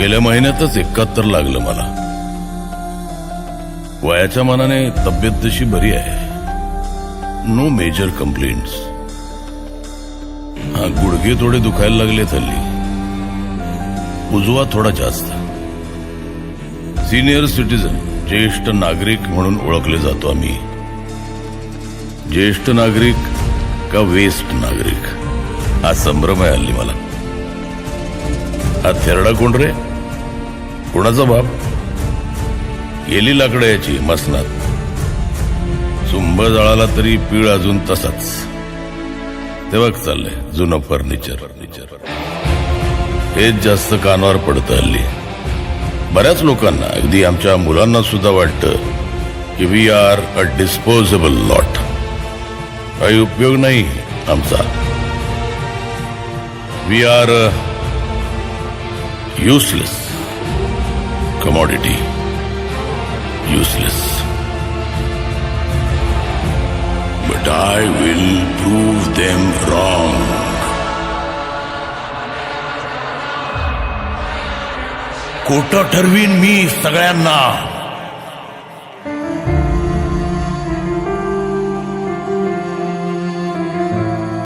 गेल्या महिन्यातच एकाहत्तर लागलं मला. वयाच्या मानाने तब्येत तशी बरी आहे. नो मेजर कंप्लेंट्स हा गुडघे थोडे दुखायला लागले हल्ली उजवा थोडा जास्त. सिनियर सिटीजन ज्येष्ठ नागरिक म्हणून ओळखले जातो आम्ही. ज्येष्ठ नागरिक का वेस्ट नागरिक? हा संभ्रम आहे हल्ली मला. हा थेरडा कोण रे? कोणाचा बाप? गेली लाकडं याची मसनात. चुंब जळाला तरी पीळ अजून तसाच. तेव्हा चाललंय जुनं फर्निचर. फर्निचर हेच जास्त कानावर पडतं हल्ली. बऱ्याच लोकांना अगदी आमच्या मुलांना सुद्धा वाटतं की we are a disposable lot काही उपयोग नाही आमचा. We are useless commodity. Useless. But I will prove them wrong. खोटं ठरवीन मी सगळ्यांना